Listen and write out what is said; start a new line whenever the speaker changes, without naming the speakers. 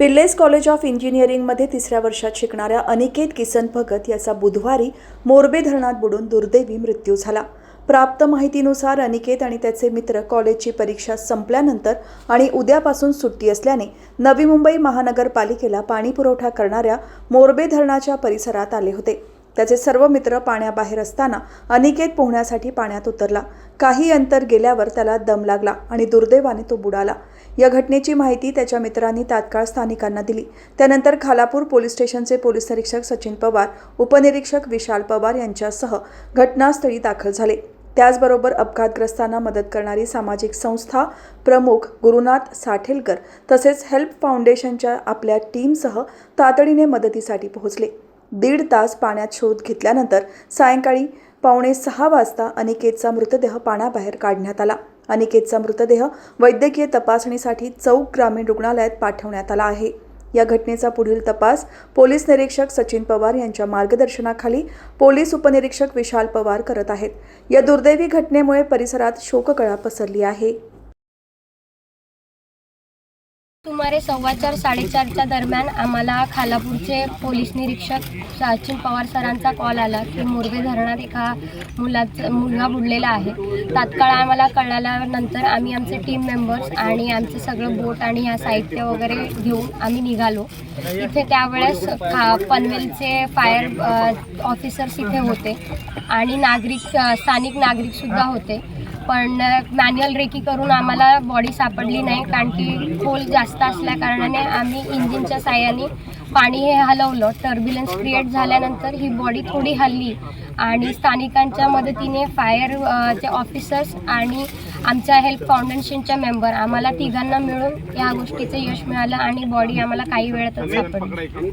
पिल्लेस college of इंजिनिअरिंगमध्ये तिसऱ्या वर्षात शिकणाऱ्या अनिकेत किसन भगत याचा बुधवारी मोरबे धरणात बुडून दुर्दैवी मृत्यू झाला. प्राप्त माहितीनुसार अनिकेत आणि त्याचे मित्र कॉलेजची परीक्षा संपल्यानंतर आणि उद्यापासून सुट्टी असल्याने नवी मुंबई महानगरपालिकेला पाणीपुरवठा करणाऱ्या मोरबे धरणाच्या परिसरात आले होते. त्याचे सर्व मित्र पाण्याबाहेर असताना अनिकेत पोहण्यासाठी पाण्यात उतरला. काही अंतर गेल्यावर त्याला दम लागला आणि दुर्दैवाने तो बुडाला. या घटनेची माहिती त्याच्या मित्रांनी तात्काळ स्थानिकांना दिली. त्यानंतर खालापूर पोलीस स्टेशनचे पोलीस निरीक्षक सचिन पवार उपनिरीक्षक विशाल पवार यांच्यासह घटनास्थळी दाखल झाले. त्याचबरोबर अपघातग्रस्तांना मदत करणारी सामाजिक संस्था प्रमुख गुरुनाथ साठेलकर तसेच हेल्प फाउंडेशनच्या आपल्या टीमसह तातडीने मदतीसाठी पोहोचले. दीड तास पाण्यात शोध घेतल्यानंतर सायंकाळी पावणे सहा वाजता अनिकेतचा मृतदेह पाण्याबाहेर काढण्यात आला. अनिकेतचा मृतदेह वैद्यकीय तपासणीसाठी चौक ग्रामीण रुग्णालयात पाठवण्यात आला आहे. या घटनेचा पुढील तपास पोलीस निरीक्षक सचिन पवार यांच्या मार्गदर्शनाखाली पोलीस उपनिरीक्षक विशाल पवार करत आहेत. या दुर्दैवी घटनेमुळे परिसरात शोककळा पसरली आहे.
सुमारे सव्वा चार साडेचारच्या दरम्यान आम्हाला खालापूरचे पोलीस निरीक्षक सचिन पवार सरांचा कॉल आला की मोरबे धरणात एका मुलाचा मुलगा बुडलेला आहे. तात्काळ आम्हाला कळल्यानंतर आम्ही आमचे टीम मेंबर्स आणि आमचं सगळं बोट आणि ह्या साहित्य वगैरे घेऊन आम्ही निघालो. इथे त्यावेळेस खा पनवेलचे फायर ऑफिसर्स इथे होते आणि नागरिक स्थानिक नागरिकसुद्धा होते. पण मॅन्युअल रेकी करून आम्हाला बॉडी सापडली नाही कारण की खोल जास्त असल्या कारणाने आम्ही इंजिनच्या साह्याने पाणी हे हलवलं. टर्ब्युलन्स क्रिएट झाल्यानंतर ही बॉडी थोडी हलली आणि स्थानिकांच्या मदतीने फायर चे ऑफिसर्स आणि आमच्या हेल्प फाउंडेशनच्या मेंबर आम्हाला तिघांना मिळून या गोष्टीचं यश मिळालं आणि बॉडी आम्हाला काही वेळातच सापडली.